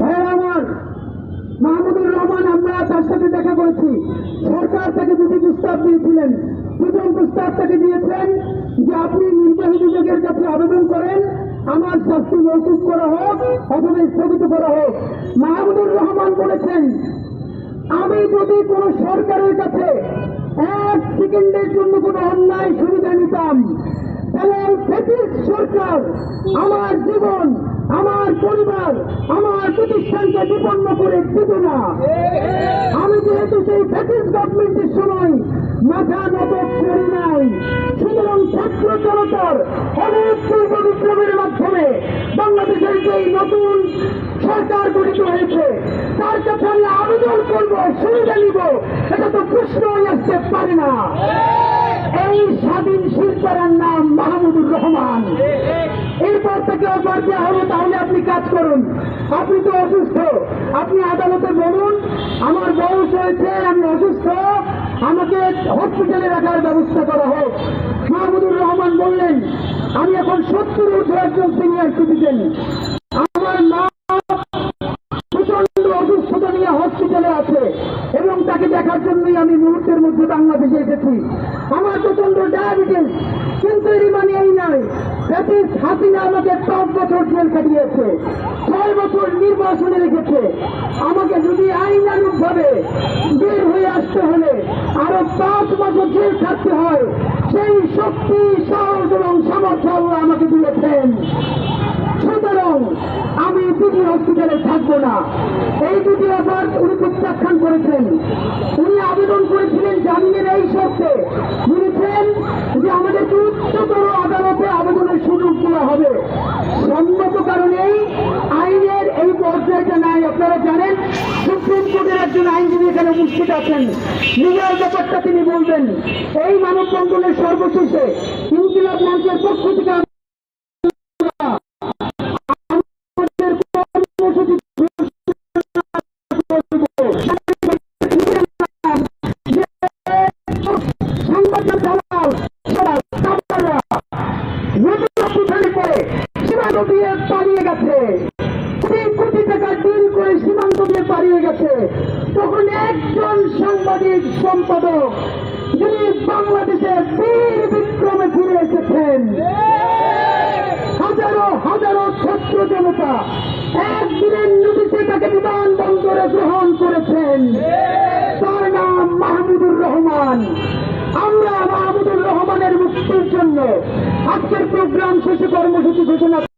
হ্যাঁ, মাহমুদুর রহমান। আমরা তার সাথে দেখা করেছি। সরকার তাকে দুটি প্রস্তাব দিয়েছিলেন। প্রথম প্রস্তাব তাকে দিয়েছেন যে আপনি নির্বাহী বিভাগের কাছে আবেদন করেন আমার শাস্তি মৌকুব করা হোক অথবা স্থগিত করা হোক। মাহমুদুর রহমান বলেছেন আমি যদি কোন সরকারের কাছে এক সেকেন্ডের জন্য কোন অন্যায় সুবিধা নিতাম। তাহলে ব্রিটিশ সরকার, আমার জীবন, আমার পরিবার, আমার প্রতিষ্ঠানকে বিপন্ন করে দিত না। আমি যেহেতু সেই ব্রিটিশ গভর্নমেন্টের সময় মাথা নত করি নাই, সুতরাং ছাত্র জনতার অনেক পূর্ব বিপ্লবের মাধ্যমে বাংলাদেশের যে নতুন সরকার গঠিত হয়েছে, তার কাছে আমি আবেদন করব, সুবিধা নিব। এটা তো প্রশ্নই আসতে পারে না। এই স্বাধীন শিল্পের নাম মাহমুদুর রহমান। এরপর থেকে অফার দেওয়া হলো, তাহলে আপনি কাজ করুন। আপনি তো অসুস্থ, আপনি আদালতে বলুন, আমার বয়স হয়েছে, আমি অসুস্থ, আমাকে হসপিটালে রাখার ব্যবস্থা করা হোক। মাহমুদুর রহমান বললেন, আমি এখন সত্তর ঊর্ধ্ব একজন সিনিয়র সিটিজেন আমার মা প্রচণ্ড অসুস্থতা নিয়ে হসপিটালে আছে। তাকে দেখার জন্যই আমি মুহূর্তের মধ্যে বাংলাদেশে এসেছি। আমার প্রচণ্ড ডায়াবেটিস, কিন্তু এরই মানে এই নয়। ব্যাটিস হাসিনা আমাকে পাঁচ বছর জেল কাটিয়েছে ছয় বছর নির্বাসনে রেখেছে। আমাকে যদি আইনানুক ভাবে বের হয়ে আসতে হলে আরও পাঁচ বছর জেল থাকতে হয়, সেই শক্তি, সাহস এবং সামর্থ্য আমাকে দিয়েছেন। সুতরাং আমি দুটি হসপিটালে থাকব না। এই দুটি অফার উনি প্রত্যাখ্যান করেছেন উনি আবেদন করেছিলেন জামিনের এই শর্তে বলেছেন যে আমাদেরকে উচ্চতর আদালতে আবেদনের সুযোগ দেওয়া হবে সম্মত কারণেই আইনের এই পর্যায়টা নাই আপনারা জানেন সুপ্রিম কোর্টের একজন আইনজীবী এখানে উপস্থিত আছেন। নিজের ব্যাপারটা তিনি বলবেন। এই মানববন্ধনের সর্বশেষে ইনকিলাব মঞ্চের পক্ষ থেকে পালিয়ে গেছে একজন সাংবাদিক সম্পাদক যিনি বাংলাদেশের বীর বিক্রমে ফিরে এসেছেন। হাজারো হাজারো ছাত্র জনতা একদিনের নোটিশে তাকে বিমানবন্দরে গ্রহণ করেছেন। তার নাম মাহমুদুর রহমান। আমরা মাহমুদুর রহমানের মুক্তির জন্য আজকের প্রোগ্রাম শেষে কর্মসূচি ঘোষণা